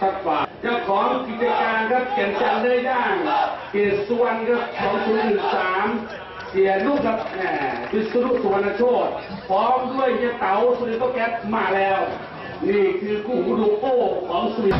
สักฝ่าเจ้าของกิจการครับเกียนจันได้ย่างเกียรติสุวรรณครับสองศูนย์หนึ่งสามเสียลูกครับแหมวิศรุสุวรรณโชตพร้อมด้วยเจ้าเต๋าสุริโตแก๊สมาแล้ว นี่คือกู้หูดูโอของสุริ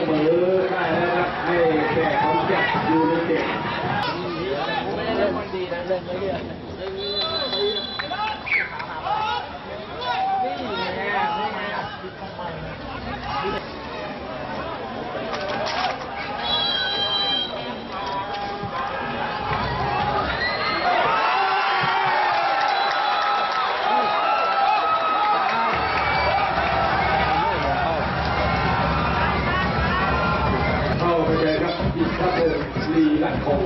เสมอได้แล้วครับให้แก่ของแจ็คยูไนเต็ด ครับอิทธิพลลีลัดคง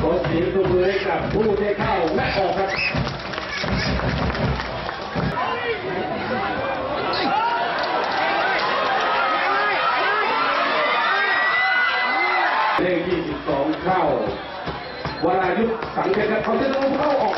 ขอเสียงปรบมือให้กับผู้ที่เข้าและออกครับเลข22เข้าวรายุทธ์สังเกตครับเขาจะดูเข้าออก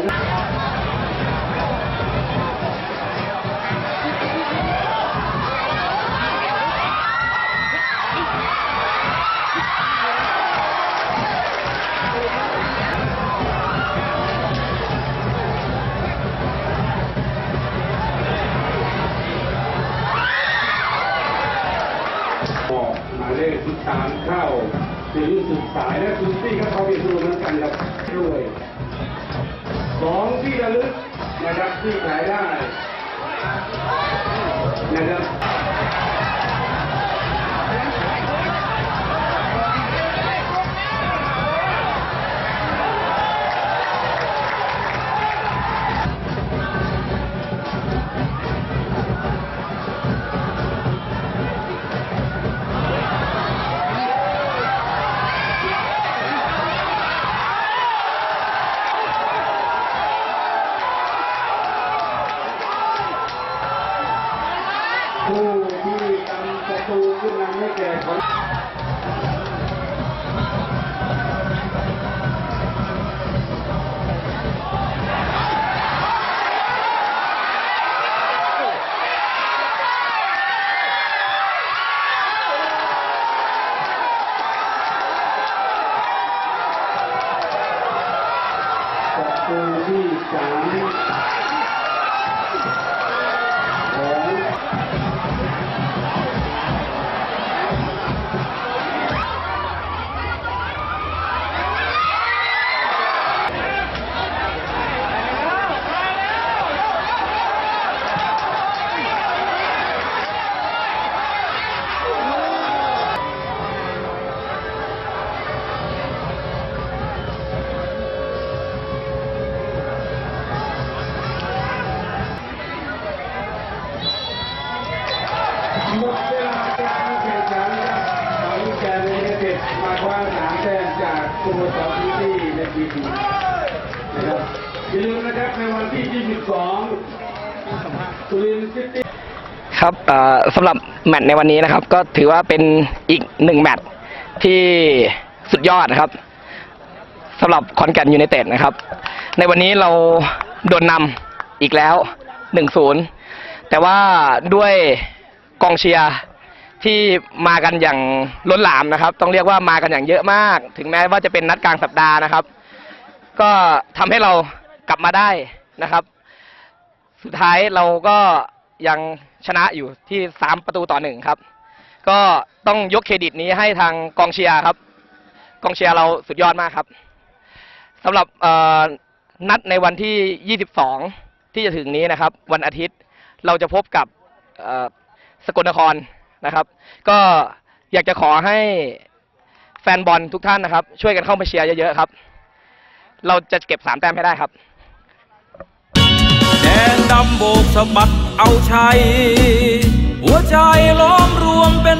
สายเลขที่สามเข้าจะรู้สึกสายและคุณตี้ก็เขาเป็นตัวเหมือนกันครับด้วย ที่ระลึกนะครับที่ขายได้นะครับ นำ ครับสครับสำหรับแมตช์ในวันนี้นะครับ ก็ถือว่าเป็นอีกหนึ่งแมตช์ที่สุดยอดนะครับสำหรับคอนแกนยูไนเต็ดนะครับ ในวันนี้เราโดนนำอีกแล้ว 1-0 แต่ว่าด้วย กองเชียร์ที่มากันอย่างล้นหลามนะครับ ต้องเรียกว่ามากันอย่างเยอะมาก ถึงแม้ว่าจะเป็นนัดกลางสัปดาห์นะครับ ก็ทำให้เรากลับมาได้นะครับ สุดท้ายเราก็ยังชนะอยู่ที่สามประตูต่อหนึ่งครับ ก็ต้องยกเครดิตนี้ให้ทางกองเชียร์ครับ กองเชียร์เราสุดยอดมากครับสำหรับนัดในวันที่ 22 ที่จะถึงนี้นะครับ วันอาทิตย์เราจะพบกับ สกลนครนะครับ ก็อยากจะขอให้แฟนบอลทุกท่านนะครับ ช่วยกันเข้ามาเชียร์เยอะๆครับ เราจะเก็บสามแต้มให้ได้ครับแดงดำโบกสะบัดเอาชัยหัวใจล้อมรวมเป็น